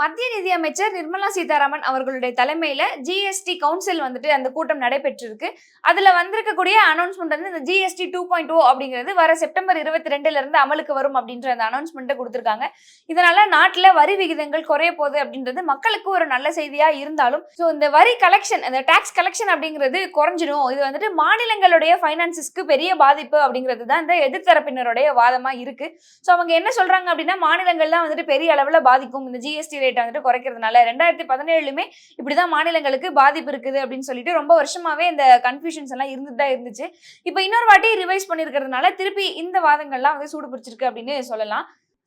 மத்திய நிதியமைச்சர் நிர்மலா சீதாராமன் அவர்களுடைய தலைமையில ஜிஎஸ்டி கவுன்சில் வந்துட்டு அந்த கூட்டம் நடைபெற்றிருக்கு. அதுல வந்திருக்கக்கூடிய அனௌன்ஸ்மெண்ட் வந்து இந்த ஜிஎஸ்டி டூ பாயிண்ட் ஓ அப்படிங்கிறது வர செப்டம்பர் இருபத்தி ரெண்டுல இருந்து அமலுக்கு வரும் அப்படின்ற அந்த அனௌன்ஸ்மெண்ட்டை கொடுத்திருக்காங்க. இதனால நாட்டுல வரி விகிதங்கள் குறைய போகுது அப்படின்றது மக்களுக்கு ஒரு நல்ல செய்தியா இருந்தாலும் ஸோ இந்த வரி கலெக்ஷன் இந்த டாக்ஸ் கலெக்ஷன் அப்படிங்கிறது குறைஞ்சிடும் இது வந்துட்டு மாநிலங்களுடைய ஃபைனான்சஸ்க்கு பெரிய பாதிப்பு அப்படிங்கிறது தான் இந்த எதிர்த்தரப்பினருடைய வாதமா இருக்கு. ஸோ அவங்க என்ன சொல்றாங்க அப்படின்னா மாநிலங்கள்லாம் வந்துட்டு பெரிய அளவுல பாதிக்கும். இந்த ஜிஎஸ்டி ரேட்டை வந்துட்டு குறைக்கிறதுனால ரெண்டாயிரத்தி பதினேழுமே இப்படிதான் மாநிலங்களுக்கு பாதிப்பு இருக்குது அப்படின்னு சொல்லிட்டு ரொம்ப வருஷமாவே இந்த கன்ஃபியூஷன்ஸ் எல்லாம் இருந்துட்டு தான் இருந்துச்சு. இப்போ இன்னொரு வாட்டி ரிவைஸ் பண்ணியிருக்கிறதுனால திருப்பி இந்த வாதங்கள்லாம் வந்து சூடு பிடிச்சிருக்கு அப்படின்னு சொல்லலாம்.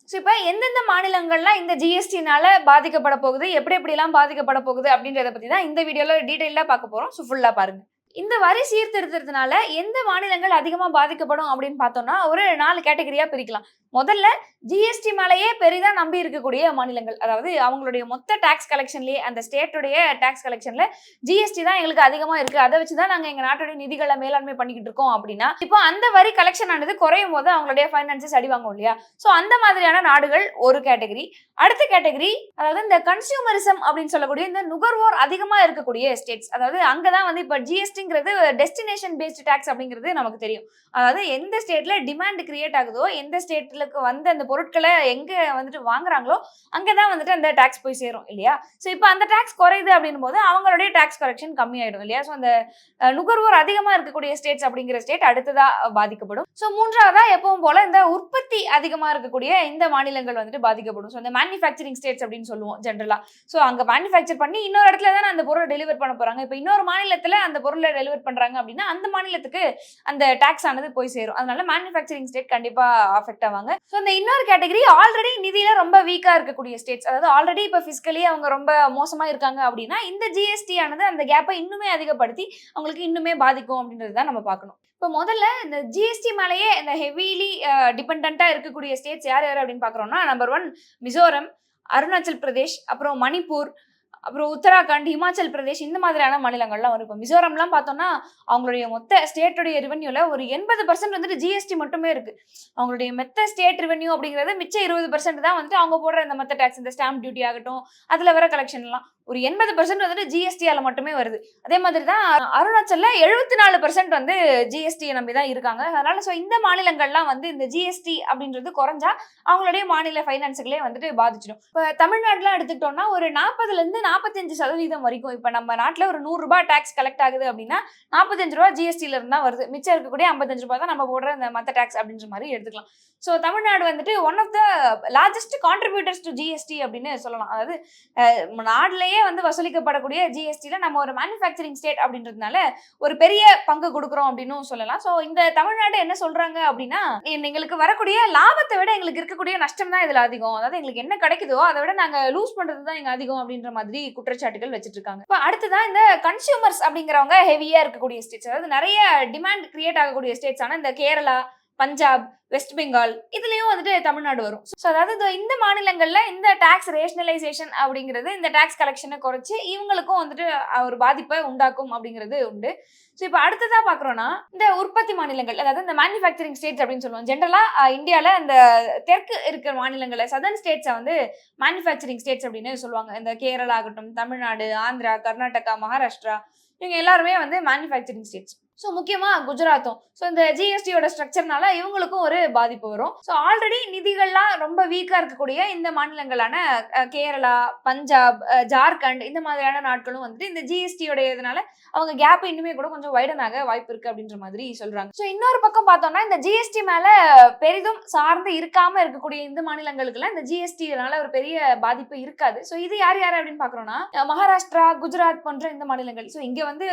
ஸோ இப்போ எந்தெந்த மாநிலங்கள்லாம் இந்த ஜிஎஸ்டினால பாதிக்கப்பட போகுது எப்படி எப்படிலாம் பாதிக்கப்பட போகுது அப்படின்றத பற்றி தான் இந்த வீடியோவில் டீட்டெயிலாக பார்க்க போகிறோம் ஸோ ஃபுல்லாக பாருங்க. இந்த வரி சீர்திருத்தத்தினால எந்த மாநிலங்கள் அதிகமாக பாதிக்கப்படும் அப்படின்னு பார்த்தோம்னா ஒரு நாலு கேட்டகரியாக பிரிக்கலாம். முதல்ல ஜிஎஸ்டி மேலேயே பெரிதா நம்பி இருக்கக்கூடிய மாநிலங்கள். அதாவது அவங்களுடைய மொத்த டாக்ஸ் கலெக்ஷன்லயே அந்த ஸ்டேட்டுடைய டாக்ஸ் கலெக்ஷன்ல ஜிஎஸ்டி தான் எங்களுக்கு அதிகமா இருக்கு. அதை வச்சு தான் நாங்க எங்க நாட்டுடைய நிதிகளை மேலாண்மை பண்ணிக்கிட்டு இருக்கோம் அப்படின்னா இப்போ அந்த வரி கலெக்ஷன் ஆனது குறையும் போது அவங்களுடைய ஃபைனான்சஸ் அடிவாங்கும் இல்லையா? ஸோ அந்த மாதிரியான நாடுகள் ஒரு கேட்டகரி அடுத்த கேட்டகரி அதாவது இந்த கன்சியூமரிசம் அப்படின்னு சொல்லக்கூடிய இந்த நுகர்வோர் அதிகமா இருக்கக்கூடிய ஸ்டேட்ஸ் அதாவது அங்கதான் வந்து இப்போ ஜிஎஸ்டிங்கிறது டெஸ்டினேஷன் பேஸ்டு டேக்ஸ் அப்படிங்கிறது நமக்கு தெரியும். அதாவது எந்த ஸ்டேட்ல டிமாண்ட் கிரியேட் ஆகுதோ எந்த ஸ்டேட்லுக்கு வந்து அந்த பொருட்களை எங்க வந்துட்டு வாங்குறாங்களோ அங்கதான் வந்துட்டு அந்த டேக்ஸ் போய் சேரும் இல்லையா? ஸோ இப்போ அந்த டேக்ஸ் குறையுது அப்படின்னும் போது அவங்களுடைய டேக்ஸ் கரெக்ஷன் கம்மியாயிடும் இல்லையா? ஸோ அந்த நுகர்வோர் அதிகமா இருக்கக்கூடிய ஸ்டேட்ஸ் அப்படிங்கிற ஸ்டேட் அடுத்ததா பாதிக்கப்படும். ஸோ மூன்றாவதா எப்பவும் போல இந்த உற்பத்தி அதிகமா இருக்கக்கூடிய இந்த மாநிலங்கள் வந்துட்டு பாதிக்கப்படும். ஸோ இந்த மேனுஃபேக்சரிங் ஸ்டேட்ஸ் அப்படின்னு சொல்லுவோம் ஜென்ரலா ஸோ அங்க மேனுஃபேக்சர் பண்ணி இன்னொரு இடத்துல தான் அந்த பொருளை டெலிவர் பண்ண போறாங்க. இப்போ இன்னொரு மாநிலத்துல அந்த பொருளை டெலிவர் பண்றாங்க அப்படின்னா அந்த மாநிலத்துக்கு அந்த டாக்ஸ் ஆனது போய் சேரும். அதனால மேனுஃபேக்சரிங் ஸ்டேட் கண்டிப்பா அஃபெக்ட் ஆவாங்க. ஸோ இந்த இன்னொரு கேட்டகரி ஆல்ரெடி நிதியில ரொம்ப வீக்கா இருக்கக்கூடிய ஸ்டேட்ஸ் அதாவது ஆல்ரெடி இப்போ பிசிக்கலி அவங்க ரொம்ப மோசமா இருக்காங்க அப்படின்னா இந்த ஜிஎஸ்டி ஆனது அந்த கேப்பை இன்னுமே அதிகப்படுத்தி அவங்களுக்கு இன்னுமே பாதிக்கும் அப்படின்றது தான் நம்ம பார்க்கணும். இப்போ முதல்ல இந்த ஜிஎஸ்டி மேலேயே இந்த ஹெவிலி டிபெண்ட்டாக இருக்கக்கூடிய ஸ்டேட்ஸ் யார் யார் அப்படின்னு பார்க்குறோம்னா நம்பர் ஒன் மிசோரம் அருணாச்சல் பிரதேஷ் அப்புறம் மணிப்பூர் அப்புறம் உத்தராகண்ட் ஹிமாச்சல் பிரதேஷ் இந்த மாதிரியான மாநிலங்கள்லாம் வரும். இப்போ மிசோரம்லாம் பார்த்தோம்னா அவங்களுடைய மொத்த ஸ்டேட்டுடைய ரெவென்யூல ஒரு எண்பது பர்சன்ட் வந்துட்டு ஜிஎஸ்டி மட்டுமே இருக்கு. அவங்களுடைய மெத்த ஸ்டேட் ரெவென்யூ அப்படிங்கிறது மிச்சம் இருபது பர்சன்ட் தான் வந்துட்டு அவங்க போடுற இந்த மற்ற டேக்ஸ் இந்த ஸ்டாம்ப் டியூட்டி ஆகட்டும் அதில் வர கலெக்ஷன்லாம் ஒரு எண்பது பர்சன்ட் வந்துட்டு ஜிஎஸ்டியால மட்டுமே வருது. அதே மாதிரி தான் அருணாச்சல்ல எழுபத்தி நாலு பர்சன்ட் வந்து ஜிஎஸ்டியை நம்பி தான் இருக்காங்க. அதனால ஸோ இந்த மாநிலங்கள்லாம் வந்து இந்த ஜிஎஸ்டி அப்படின்றது குறைஞ்சா அவங்களுடைய மாநில ஃபைனான்ஸுகளே வந்துட்டு பாதிச்சிடும். இப்போ தமிழ்நாடுலாம் எடுத்துக்கிட்டோம்னா ஒரு நாற்பதுலேருந்து நாற்பத்தஞ்சு சதவீதம் வரைக்கும் இப்போ நம்ம நாட்டில் ஒரு நூறுரூபா டேக்ஸ் கலெக்ட் ஆகுது அப்படின்னா நாற்பத்தஞ்சு ரூபா ஜிஎஸ்டிலிருந்து தான் வருது. மிச்சம் இருக்கக்கூடிய ஐம்பத்தஞ்சு ரூபா தான் நம்ம போடுற இந்த மற்ற டேக்ஸ் அப்படின்ற மாதிரி எடுத்துக்கலாம். ஸோ தமிழ்நாடு வந்துட்டு one of the largest contributors to GST அப்படின்னு சொல்லலாம். அதாவது நாட்டிலேயே நாட்டிலேயே வந்து வசூலிக்கப்படக்கூடிய ஜிஎஸ்டியில் நம்ம ஒரு மேனுஃபேக்சரிங் ஸ்டேட் அப்படின்றதுனால ஒரு பெரிய பங்கு கொடுக்குறோம் அப்படின்னு சொல்லலாம். ஸோ இந்த தமிழ்நாடு என்ன சொல்றாங்க அப்படின்னா எங்களுக்கு வரக்கூடிய லாபத்தை விட எங்களுக்கு இருக்கக்கூடிய நஷ்டம் தான் இதுல அதிகம். அதாவது எங்களுக்கு என்ன கிடைக்குதோ அதை விட நாங்க லூஸ் பண்றது தான் எங்க அதிகம் அப்படின்ற மாதிரி குற்றச்சாட்டுகள் வச்சுட்டு இருக்காங்க இப்போ அடுத்ததான் இந்த கன்சியூமர்ஸ் அப்படிங்கிறவங்க ஹெவியா இருக்கக்கூடிய ஸ்டேட்ஸ் அதாவது நிறைய டிமாண்ட் கிரியேட் ஆகக்கூடிய ஸ்டேட்ஸ் ஆனால் இந்த கேரளா பஞ்சாப் வெஸ்ட் பெங்கால் இதுலயும் வந்துட்டு தமிழ்நாடு வரும். ஸோ அதாவது இந்த- மாநிலங்கள்ல இந்த டாக்ஸ் ரேஷனலைசேஷன் அப்படிங்கிறது இந்த டாக்ஸ் கலெக்ஷனை குறைச்சு இவங்களுக்கும் வந்துட்டு ஒரு பாதிப்பை உண்டாக்கும் அப்படிங்கிறது உண்டு. ஸோ இப்போ அடுத்ததா பார்க்குறோன்னா இந்த உற்பத்தி மாநிலங்கள் அதாவது இந்த மேனுஃபேக்சரிங் ஸ்டேட்ஸ் அப்படின்னு சொல்லுவோம். ஜென்ரலாக இந்தியாவில் இந்த தெற்கு இருக்கிற மாநிலங்களை சதர்ன் ஸ்டேட்ஸை வந்து மேனுஃபேக்சரிங் ஸ்டேட்ஸ் அப்படின்னு சொல்லுவாங்க. இந்த கேரளா ஆகட்டும் தமிழ்நாடு ஆந்திரா கர்நாடகா மகாராஷ்டிரா இவங்க எல்லாருமே வந்து மேனுஃபேக்சரிங் ஸ்டேட்ஸ் ஸோ முக்கியமாக குஜராத்தும். ஸோ இந்த ஜிஎஸ்டியோட ஸ்ட்ரக்சர்னால இவங்களுக்கும் ஒரு பாதிப்பு வரும். ஸோ ஆல்ரெடி நிதிகள்லாம் ரொம்ப வீக்காக இருக்கக்கூடிய இந்த மாநிலங்களான கேரளா பஞ்சாப் ஜார்க்கண்ட் இந்த மாதிரியான நாட்களும் வந்துட்டு இந்த ஜிஎஸ்டியோட இதனால அவங்க கேப் இன்னுமே கூட கொஞ்சம் வைடனாக வாய்ப்பு இருக்கு அப்படின்ற மாதிரி சொல்றாங்க. ஸோ இன்னொரு பக்கம் பார்த்தோம்னா இந்த ஜிஎஸ்டி மேல பெரிதும் சார்ந்து இருக்காம இருக்கக்கூடிய இந்த மாநிலங்களுக்குலாம் இந்த ஜிஎஸ்டினால ஒரு பெரிய பாதிப்பு இருக்காது. ஸோ இது யார் யார் அப்படின்னு பாக்குறோம்னா மகாராஷ்டிரா குஜராத் போன்ற இந்த மாநிலங்கள். ஸோ இங்க வந்து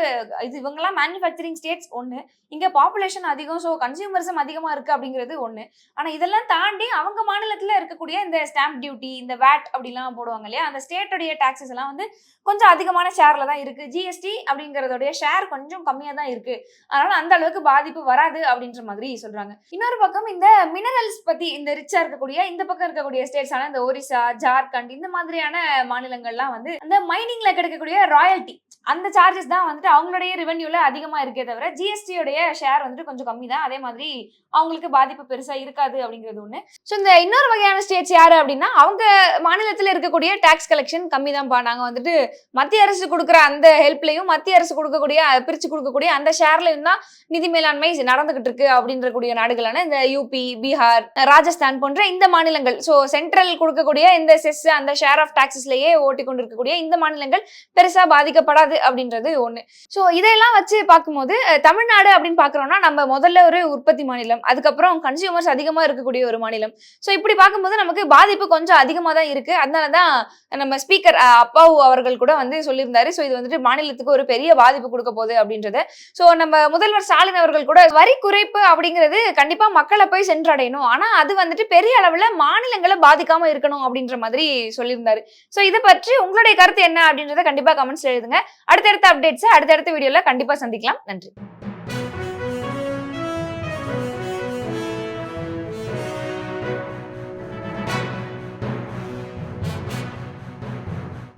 இது இவங்கெல்லாம் மேனுஃபேக்சரிங் ஸ்டேட்ஸ் ஒன்று இங்க பாப்புலேஷன் அதிகம் ஸோ கன்சியூமரிசம் அதிகமா இருக்கு அப்படிங்கிறது ஒன்று ஆனா இதெல்லாம் தாண்டி அவங்க மாநிலத்துல இருக்கக்கூடிய இந்த ஸ்டாம்ப் டியூட்டி இந்த வேட் அப்படிலாம் போடுவாங்க இல்லையா? அந்த ஸ்டேட்டுடைய டாக்ஸஸ் எல்லாம் வந்து கொஞ்சம் அதிகமான ஷேர்ல தான் இருக்கு. ஜிஎஸ்டி அப்படிங்கிறதோடைய ஷேர் கொஞ்சம் கம்மியா தான் இருக்கு. அதனால அந்த அளவுக்கு பாதிப்பு வராது அப்படின்ற மாதிரி சொல்றாங்க. இன்னொரு பக்கம் இந்த மினரல்ஸ் பத்தி இந்த ரிச்சா இருக்கக்கூடிய இந்த பக்கம் இருக்கக்கூடிய ஸ்டேட்ஸ் இந்த ஒரிசா ஜார்க்கண்ட் இந்த மாதிரியான மாநிலங்கள்லாம் வந்து அந்த மைனிங்ல கிடைக்கக்கூடிய ராயல்ட்டி அந்த சார்ஜஸ் தான் வந்துட்டு அவங்களுடைய ரெவென்யூவில் அதிகமா இருக்கே தவிர தவிர ஜிஎஸ்டியோடைய ஷேர் வந்துட்டு கொஞ்சம் கம்மி தான் அதே மாதிரி அவங்களுக்கு பாதிப்பு பெருசாக இருக்காது அப்படிங்கிறது ஒன்று ஸோ இந்த இன்னொரு வகையான ஸ்டேட்ஸ் யாரு அப்படின்னா அவங்க மாநிலத்தில் இருக்கக்கூடிய டேக்ஸ் கலெக்ஷன் கம்மி தான்ப்பா நாங்கள் வந்துட்டு மத்திய அரசு கொடுக்குற அந்த ஹெல்ப்லையும் மத்திய அரசு கொடுக்கக்கூடிய பிரித்து கொடுக்கக்கூடிய அந்த ஷேர்லையும் தான் நிதி மேலாண்மை நடந்துகிட்டு இருக்கு அப்படின்ற கூடிய நாடுகளான இந்த யூபி பீகார் ராஜஸ்தான் போன்ற இந்த மாநிலங்கள். ஸோ சென்ட்ரல் கொடுக்கக்கூடிய இந்த செஸ் அந்த ஷேர் ஆஃப் டாக்ஸஸ்லயே ஓட்டி கொண்டிருக்கக்கூடிய இந்த மாநிலங்கள் பெருசா பாதிக்கப்படாது அப்படின்றது ஒண்ணு. ஸோ இதையெல்லாம் வச்சு பார்க்கும்போது தமிழ்நாடு அப்படின்னு பாக்குறோம்னா நம்ம முதல்ல ஒரு உற்பத்தி மாநிலம் அதுக்கப்புறம் கன்சியூமர்ஸ் அதிகமா இருக்கக்கூடிய ஒரு மாநிலம். ஸோ இப்படி பார்க்கும்போது நமக்கு பாதிப்பு கொஞ்சம் அதிகமாக தான் இருக்கு. அதனால தான் நம்ம ஸ்பீக்கர் அப்பாவு அவர்கள் கூட வந்து சொல்லியிருந்தாரு. ஸோ இது வந்துட்டு மாநிலத்துக்கு ஒரு பெரிய பாதிப்பு கொடுக்க போகுது அப்படின்றத. ஸோ நம்ம முதல்வர் ஸ்டாலின் அவர்கள் கூட வரி குறைப்பு அப்படிங்கிறது கண்டிப்பா மக்களை போய் சென்றடையணும். ஆனா அது வந்துட்டு பெரிய அளவுல மாநிலங்களை பாதிக்காம இருக்கணும் அப்படின்ற மாதிரி சொல்லியிருந்தாரு. ஸோ இதை பற்றி உங்களுடைய கருத்து என்ன அப்படின்றத கண்டிப்பா கமெண்ட்ஸ் எழுதுங்க. அடுத்தடுத்த அப்டேட்ஸ் அடுத்தடுத்த வீடியோல கண்டிப்பா சந்திக்கலாம். நன்றி.